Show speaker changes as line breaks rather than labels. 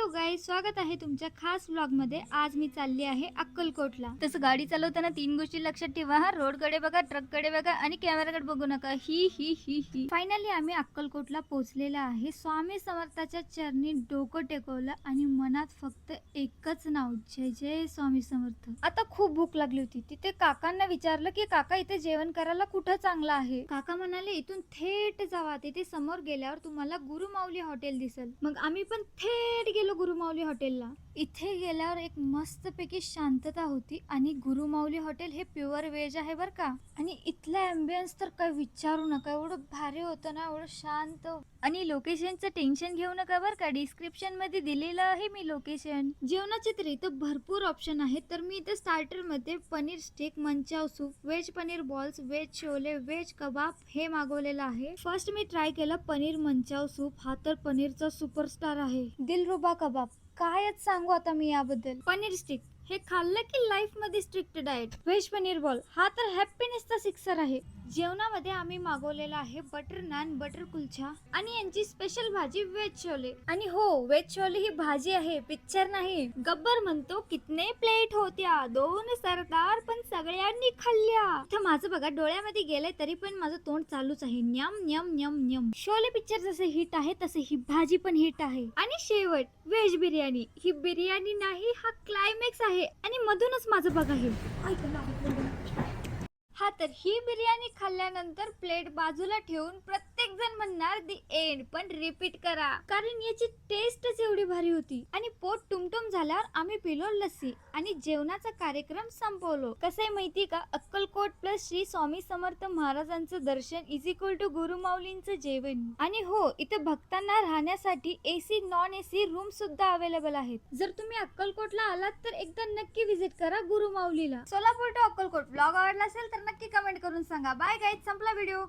Hello गाई स्वागत आहे तुमच्या खास ब्लॉगमध्ये आज मी चालली आहे अक्कलकोटला. तसं गाडी चालवताना तीन गोष्टी लक्षात ठेवा हा. रोडकडे बघा ट्रककडे बघा आणि कॅमेराकडे बघू नका. ही ही ही ही. फायनली आम्ही अक्कलकोटला पोहोचलेला आहे. स्वामी समर्थाच्या चरणी डोकं टेकवलं आणि मनात फक्त एकच नाव जय जय स्वामी समर्थ. आता खूप भूक लागली होती. तिथे काकांना विचारलं की काका इथे जेवण करायला कुठं चांगलं आहे? काका म्हणाले इथून थेट जावा. तिथे समोर गेल्यावर तुम्हाला गुरुमाऊली हॉटेल दिसेल. मग आम्ही पण थेट गेलो. गुरुमाऊली हॉटेलला. इथे गेल्यावर एक मस्तपैकी शांतता होती आणि गुरुमाऊली हॉटेल हे प्युअर व्हेज आहे बर का. आणि इथला अँबियन्स तर काय विचारू नका एवढं भारी होतं ना एवढं शांत. आणि लोकेशनचं टेन्शन घेऊ नका बर का डिस्क्रिप्शनमध्ये दिलेलं आहे मी लोकेशन जेवणाचे तर इथं भरपूर ऑप्शन आहेत तर मी इथं स्टार्टरमध्ये paneer stick manchow soup veg paneer balls veg chole veg kebab हे मागवलेलं आहे. फर्स्ट मी ट्राय केलं पनीर मंचाव सूप हा तर पनीरचा सुपरस्टार आहे. दिलरुबा कबाब कायच सांगू आता मी याबद्दल? पनीर स्टिक हे खाल्लं की लाईफमध्ये strict diet veg paneer ball हा तर हॅपीनेसचा सिक्सर आहे. जेवणामध्ये आम्ही मागवलेला आहे बटर नान बटर कुलछा आणि यांची स्पेशल भाजी व्हेज छोले आणि हो व्हेज छोले ही भाजी आहे. पिक्चर नाही. गब्बर म्हणतो कितने प्लेट होत्या? दोन सरदार पण सगळ्यांनी खाल्ल्या. तर माझं बघा डोळ्यामध्ये गेलंय तरी पण माझं तोंड चालूच आहे. न्यम न्यम न्यम न्यम. शोले पिक्चर जसे हिट आहे तसे ही भाजी पण हिट आहे. आणि शेवट व्हेज बिर्याणी. ही बिर्याणी नाही हा क्लायमॅक्स आहे. आणि मधूनच माझं बघा हे. हा तर ही बिर्याणी खाल्ल्यानंतर प्लेट बाजूला ठेवून प्रत्येक जण म्हणणार दी एंड. पण रिपीट करा. कारण याची टेस्टच एवढी भारी होती. आणि पोट टुमटुम झाल्यावर आम्ही पिलो लस्सी. आणि जेवणाचा कार्यक्रम संपवलो. कसं आहे माहिती का? अक्कलकोट प्लस श्री स्वामी समर्थ महाराजांचं दर्शन इज इक्वल टू गुरुमाऊलींचं जेवण. आणि हो इथं भक्तांना राहण्यासाठी एसी नॉन एसी रूम सुद्धा अवेलेबल आहेत. जर तुम्ही अक्कलकोटला आलात तर एकदा नक्की व्हिजिट करा गुरुमाऊलीला सोलापूर टू अक्कलकोट. ब्लॉग आवडला असेल तर नक्की कमेंट करून सांगा. बाय गाईज संपला व्हिडिओ